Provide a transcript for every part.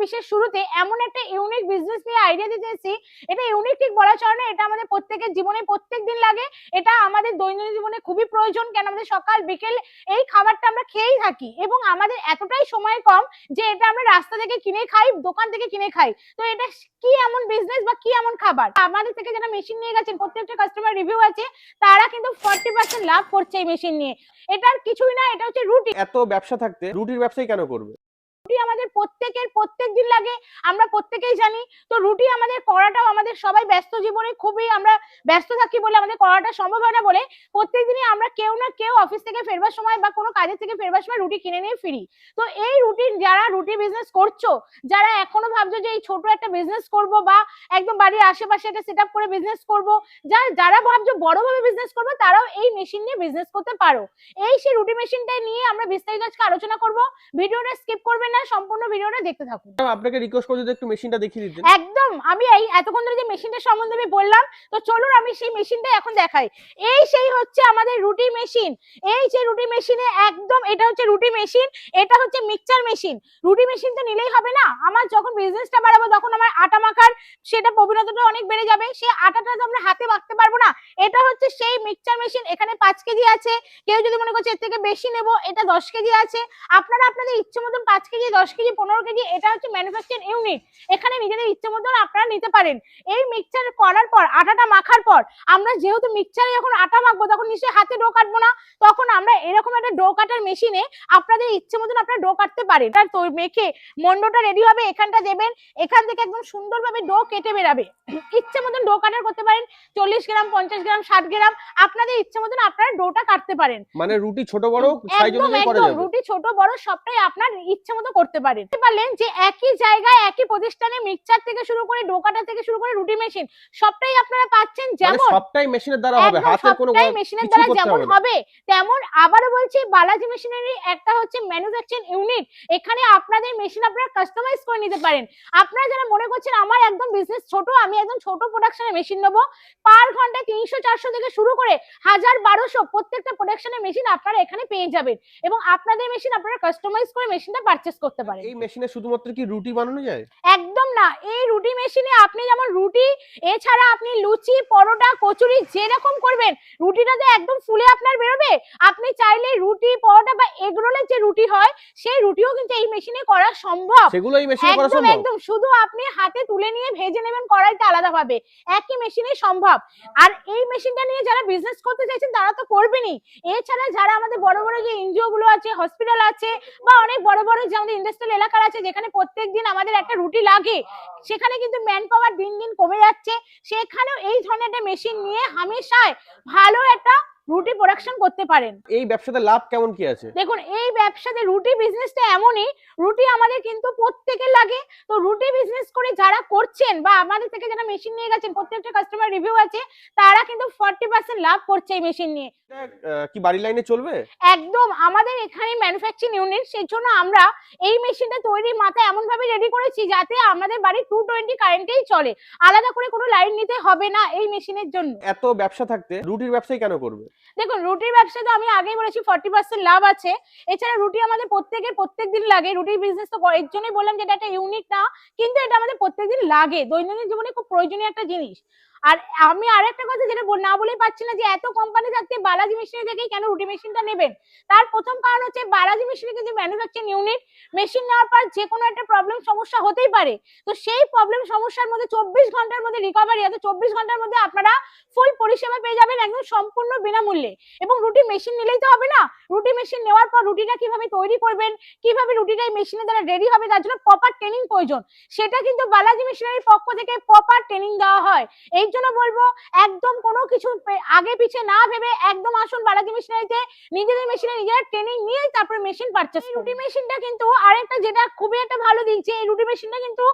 ছাব্বিশের শুরুতে এমন একটা ইউনিক বিজনেস নিয়ে আইডিয়া দিতে এসেছি। এটা ইউনিক ঠিক বলা চলে না এটা আমাদের প্রত্যেকের জীবনে প্রত্যেক দিন লাগে। এটা আমাদের দৈনন্দিন জীবনে খুবই প্রয়োজন কেন আমাদের সকাল, বিকেল এই খাবারটা আমরা খেয়েই থাকি এবং আমাদের এতটাই সময় কম যে এটা আমরা রাস্তা থেকে কিনে খাই, দোকান থেকে কিনে খাই। তো এটা কি এমন বিজনেস বা কি এমন খাবার? আমাদের থেকে যারা মেশিন নিয়ে গেছেন, প্রত্যেকটা কাস্টমার রিভিউ আছে, তারা কিন্তু ফর্টি পার্সেন্ট লাভ করছে এই মেশিন নিয়ে। এটার কিছুই না, এটা হচ্ছে রুটি এত ব্যবসা থাকতে রুটির ব্যবসাই কেন করবে? রুটি আমাদের প্রত্যেকের, প্রত্যেক দিন লাগে, আমরা প্রত্যেকেই জানি। তো রুটি আমাদের করাটাও আমাদের সবাই ব্যস্ত জীবনে খুবই আমরা ব্যস্ত থাকি বলে আমাদের করাটা সম্ভব হয় না বলে প্রত্যেকদিনই আমরা কেউ না কেউ অফিস থেকে ফেরবার সময় বা কোনো কাজের থেকে ফেরবার সময় রুটি কিনে নিয়ে ফিরি। তো এই রুটি যারা রুটি বিজনেস করছ, যারা এখনও ভাবছ যে এই ছোট একটা বিজনেস করব বা একদম বাড়ির আশেপাশে একটা সেট করে বিজনেস করব যারা যারা ভাবছ বড়ভাবে বিজনেস করব, তারাও এই মেশিন নিয়ে বিজনেস করতে পারো। এই সেই রুটি মেশিনটা নিয়ে আমরা বিস্তারিত আজকে আলোচনা করব। ভিডিওটা স্কিপ করবেন না সম্পূর্ণ ভিডিওটা দেখতে থাকুন। আপনাকে রিকোয়েস্ট করছি একটু মেশিনটা দেখিয়ে দিতে একদম আমি এই এতক্ষণ ধরে যে মেশিনটার সম্বন্ধে আমি বললাম, তো চলুন আমি সেই মেশিনটা এখন দেখাই। এই সেই হচ্ছে আমাদের রুটি মেশিন। এই যে রুটি মেশিনে একদম এটা হচ্ছে রুটি মেশিন, এটা হচ্ছে মিক্সচার মেশিন। রুটি মেশিন তো নিলেই হবে না। আমার যখন বিজনেসটা বাড়াবো, তখন আমার আটা মাখার সেটা প্রবণতাটা অনেক বেড়ে যাবে। সেই আটাটা তো আমরা হাতে মাখতে পারব না। এটা হচ্ছে সেই মিক্সচার মেশিন। এখানে পাঁচ কেজি আছে। কেউ যদি মনে করছে এর থেকে বেশি নেব, এটা দশ কেজি আছে। আপনারা আপনাদের ইচ্ছে মতন পাঁচ কেজি, দশ কেজি, পনেরো কেজি, এটা হচ্ছে ম্যানুফ্যাকচার ইউনিট এখানে নিজেদের ইচ্ছে মতন আপনারা নিতে পারেন। এই মিক্সচার করার পর আটাটা মাখার পর আমরা যেহেতু মিক্সচারে যখন আটা মাখবো তখন নিশ্চয়ই হাতে ডো কাটবো না। তখন আমরা এরকম একটা ডো কাটার মেশিনে আপনাদের ইচ্ছে মতন আপনারা ডো কাটতে পারেন। তার তো মেখে মন্ডটা রেডি হবে এখানটা দেবেন। এখান থেকে একদম সুন্দরভাবে ডো কেটে বেরাবে। ইচ্ছে মতন ডো কাটার করতে পারেন। চল্লিশ গ্রাম পঞ্চাশ গ্রাম ষাট গ্রাম আপনাদের ইচ্ছে মতন আপনারা ডোটা কাটতে পারেন। মানে রুটি ছোট বড় একদম একদম রুটি ছোট বড় সবটাই আপনার ইচ্ছে মতো করতে পারেন। পারলেন যে একই জায়গায় একই প্রতিষ্ঠানে মিক্সচার থেকে শুরু করে ডোকাটা থেকে শুরু করে রুটি মেশিন সবটাই আপনারা পাচ্ছেন মানে যেমন সবটাই মেশিনের দ্বারা হবে হাতের কোনো সবটাই মেশিনের দ্বারা যেমন হবে তেমন আবারও বলছি বালাজি মেশিনারি একটা হচ্ছে ম্যানুফ্যাকচারিং ইউনিট এখানে আপনাদের মেশিন আপনারা কাস্টমাইজ করে নিতে পারেন। আপনারা যারা মনে করছেন আমার একদম বিজনেস ছোট আমি একদম ছোট প্রোডাকশনের মেশিন নেব পার ঘণ্টা তিনশো চারশো থেকে শুরু করে হাজার বারোশো প্রত্যেকটা প্রোডাকশনের মেশিন আপনারা এখানে পেয়ে যাবেন এবং আপনাদের মেশিন আপনারা কাস্টমাইজ করে মেশিনটা পারচেস করতে পারেন। এই মেশিনে শুধুমাত্র কি রুটি বানানো যায়? একদম না এই রুটি মেশিনে আপনি যেমন রুটি এছাড়া আপনি লুচি পরোটা কচুরি যেরকম করবেন রুটিটাতে একদম ফুলে আপনার বেরোবে আপনি চাইলে রুটি পরোটা বা এগরোলের যে রুটি হয় সেই রুটিও কিন্তু এই মেশিনে করা সম্ভব। সেগুলো এই মেশিনে করা সম্ভব? একদম শুধু আপনি হাতে তুলে নিয়ে ভেজে নেবেন কড়াইতে আলাদাভাবে। একই মেশিনে সম্ভব। আর এই মেশিনটা নিয়ে যারা বিজনেস করতে চাইছেন তারা তো করবেনই। এছাড়া যারা আমাদের বড় বড় যে এনজিও গুলো আছে হসপিটাল আছে বা অনেক বড় বড় যে আমাদের ইন্ডাস্ট্রিয়াল এলাকার আছে যেখানে প্রত্যেক দিন আমাদের একটা রুটি লাগে সেখানে কিন্তু ম্যান পাওয়ার দিন দিন কমে যাচ্ছে। সেখানেও এই ধরনের একটা মেশিন নিয়ে হামেশায় ভালো একটা রুটি প্রোডাকশন করতে পারেন। এই ব্যবসাতে লাভ কেমন কি আছে? দেখুন এই ব্যবসাতে রুটি বিজনেসটা এমনই রুটি আমাদের কিন্তু প্রত্যেকের লাগে। তো রুটি বিজনেস করে যারা করছেন বা আমাদের থেকে যারা মেশিন নিয়ে গেছেন প্রত্যেকটা কাস্টমার রিভিউ আছে তারা কিন্তু ফর্টি পার্সেন্ট লাভ করছে এই মেশিন নিয়ে। কি বাড়ি লাইনে চলবে? একদম আমাদের এখানে ম্যানুফ্যাকচারিং ইউনিট সেই জন্য আমরা এই মেশিনটা তৈরির মাথায় এমন ভাবে রেডি করেছি যাতে আমাদের বাড়ি টু টোয়েন্টি কারেন্টেই চলে। আলাদা করে কোনো লাইন নিতে হবে না এই মেশিনের জন্য। এত ব্যবসা থাকতে রুটির ব্যবসাই কেন করবে? দেখুন, রুটির ব্যবসা তো আমি আগেই বলেছি ফর্টি পার্সেন্ট লাভ আছে। এছাড়া রুটি আমাদের প্রত্যেকের প্রত্যেক দিন লাগে। রুটির বিজনেস তো এর জন্যই বললাম যে এটা একটা ইউনিক না, কিন্তু এটা আমাদের প্রত্যেকদিন লাগে। দৈনন্দিন জীবনে খুব প্রয়োজনীয় একটা জিনিস। আর আমি আরেকটা কথা যেটা না বলেই পাচ্ছি না যে এত কোম্পানি থাকতে বালাজি মেশিনে দেখেই কেন রুটি মেশিনটা নেবেন? তার প্রথম কারণ হচ্ছে বালাজি মেশিনে কিন্তু ম্যানুফ্যাকচারিং ইউনিট মেশিন নেওয়ার পর যে কোনো একটা প্রবলেম সমস্যা হতেই পারে। তো সেই প্রবলেম সমস্যার মধ্যে চব্বিশ ঘণ্টার মধ্যে রিকভারি আছে চব্বিশ ঘণ্টার মধ্যে আপনারা ফুল পরিষেবা পেয়ে যাবেন একদম সম্পূর্ণ বিনামূল্যে। এবং রুটি মেশিন নিলেই তো হবে না। রুটি মেশিন নেওয়ার পর রুটিটা কীভাবে তৈরি করবেন, কীভাবে রুটিটা এই মেশিনের দ্বারা রেডি হবে, তার জন্য প্রপার ট্রেনিং প্রয়োজন। সেটা কিন্তু বালাজি মেশিনারির পক্ষ থেকে প্রপার ট্রেনিং দেওয়া হয়। এই জন্য বলব একদম কোনো কিছু আগে পিছে না ভেবে একদম আসুন বালাজি মেশিনারিতে নিজেদের মেশিনে নিজেরা ট্রেনিং নিয়ে তারপরে মেশিন পারচেস রুটি মেশিনটা কিন্তু আরেকটা যেটা খুবই একটা ভালো যে এই রুটি মেশিনটা কিন্তু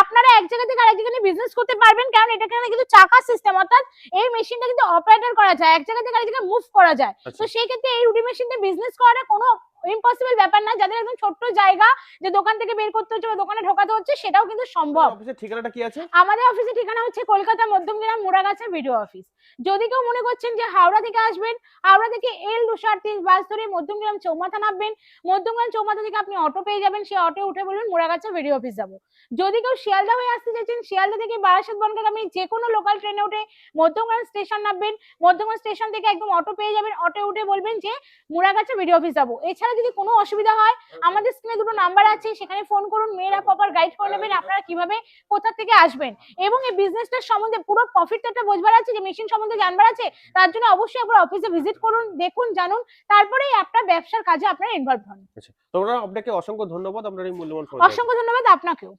আপনারা এক জায়গা থেকে আরেক জায়গায় বিজনেস করতে পারবেন কারণ এটা কিন্তু চাকা সিস্টেম অর্থাৎ এই মেশিনটা কিন্তু অপারেটর করা যায় এক জায়গা থেকে আরেক জায়গায় মুভ করা যায়। তো আচ্ছা সেই ক্ষেত্রে এই রুটি মেশিনটা বিজনেস করাটা কোনো ইম্পসিবল ব্যাপার না যাদের একদম ছোট্ট জায়গা যে দোকান থেকে বের করতে হচ্ছে বা দোকানে ঢোকাতে হচ্ছে সেটাও কিন্তু সম্ভব। অফিসের ঠিকানাটা কি আছে? আমাদের অফিসের ঠিকানা হচ্ছে কলকাতা মধ্যমগ্রাম মোড়াগাছা ভিডিও অফিস যদি কেউ মনে করছেন যে হাওড়া থেকে আসবেন হাওড়া থেকে এল দুশো আটত্রিশ বাস ধরে মধ্যমগ্রাম চৌমাথা নামবেন মধ্যমগ্রাম চৌমাথা থেকে আপনি অটো পেয়ে যাবেন সেই অটো উঠে বলবেন মোড়াগাছা ভিডিও অফিস যাব। যদি কেউ শিয়ালদা হয়ে আসতে চাইছেন শিয়ালদা থেকে বারাসাত বনগাগামী যে কোনো লোকাল ট্রেনে উঠে মধ্যমগ্রাম স্টেশন নামবেন মধ্যমগ্রাম স্টেশন থেকে একদম অটো পেয়ে যাবেন অটো উঠে বলবেন যে মুড়াগাছা ভিডিও অফিস যাব। এছাড়া যদি কোনো অসুবিধা হয় আমাদের স্ক্রিনে দুটো নাম্বার আছে সেখানে ফোন করুন মেয়েরা প্রপার গাইড করে নেবেন আপনারা কীভাবে কোথা থেকে আসবেন। এবং এই বিজনেসটার সম্বন্ধে পুরো প্রফিটটা বোঝবার আছে যে মেশিন সম্বন্ধে জানবার আছে তার জন্য অবশ্যই আপনারা অফিসে ভিজিট করুন দেখুন জানুন তারপরে আপনার ব্যবসার কাজে আপনারা ইনভলভ হন। আচ্ছা তোমরা আপনাকে অসংখ্য ধন্যবাদ আপনার এই মূল্যবান। অসংখ্য ধন্যবাদ আপনাকেও।